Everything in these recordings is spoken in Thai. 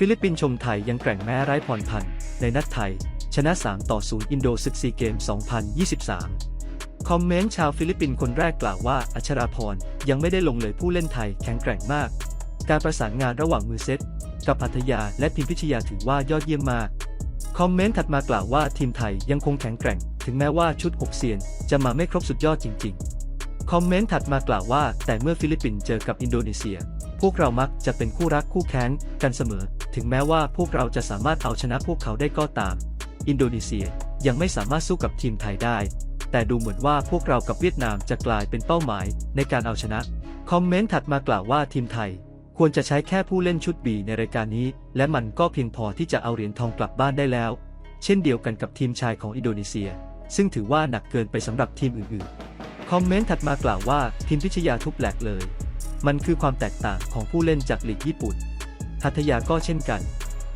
ฟิลิปปินส์ชมไทยยังแกร่งแม้ไร้พรพันธ์ในนัดไทย ชนะ 3 ต่อ 0 อินโดศึกซีเกม 2023 คอมเมนต์ชาวฟิลิปปินส์คนแรกกล่าวว่าอัชราพรยังไม่ได้ลงเลยผู้เล่นไทยแข็งแกร่งมาก การประสานงานระหว่างมือเซตกับพัทยาและพิมพิชยาถือว่ายอดเยี่ยมมาก คอมเมนต์ถัดมากล่าวว่าทีมไทยยังคงแข็งแกร่ง ถึงแม้ว่าชุด6เซียนจะมาไม่ครบสุดยอดจริง ๆ คอมเมนต์ถัดมากล่าวว่า แต่เมื่อฟิลิปปินส์เจอกับอินโดนีเซีย พวกเรามักจะเป็นคู่รักคู่แค้นกันเสมอ ถึงแม้ว่าพวกเราจะสามารถเอาชนะพวกเขาได้ก็ตาม อินโดนีเซียยังไม่สามารถสู้กับทีมไทยได้ แต่ดูเหมือนว่าพวกเรากับเวียดนามจะกลายเป็นเป้าหมายในการเอาชนะ คอมเมนต์ถัดมากล่าวว่าทีมไทย ควรจะใช้แค่ผู้เล่นชุดบีในรายการนี้ และมันก็เพียงพอที่จะเอาเหรียญทองกลับบ้านได้แล้ว เช่นเดียวกันกับทีมชายของอินโดนีเซีย ซึ่งถือว่าหนักเกินไปสำหรับทีมอื่นๆ คอมเมนต์ถัดมากล่าวว่าทีมพิชยาทุบแหลกเลย มันคือความแตกต่างของผู้เล่นจากลีกญี่ปุ่น หัตยาก็เช่นกัน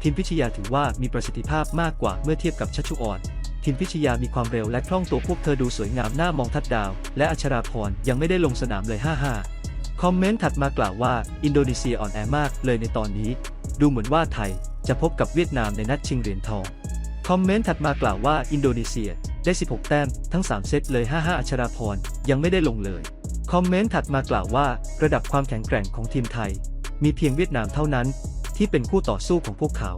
ทีมพิชยาถือว่ามีประสิทธิภาพมากกว่าเมื่อเทียบกับชัชชุออน ทีมพิชยามีความเร็วและคล่องตัวพวกเธอดูสวยงามหน้ามองทัดดาว และอัชราพรยังไม่ได้ลงสนามเลย 55 คอมเมนต์ถัดมากล่าวว่าอินโดนีเซียอ่อนแอมากเลยในตอนนี้ ดูเหมือนว่าไทยจะพบกับเวียดนามในนัดชิงเหรียญทอง คอมเมนต์ถัดมากล่าวว่าอินโดนีเซียได้ 16 แต้มทั้ง 3 เซตเลย 55 อัชราพรยังไม่ได้ลงเลย คอมเมนต์ถัดมากล่าวว่า ระดับความแข็งแกร่งของทีมไทย มีเพียงเวียดนามเท่านั้น ที่เป็นคู่ต่อสู้ของพวกเขา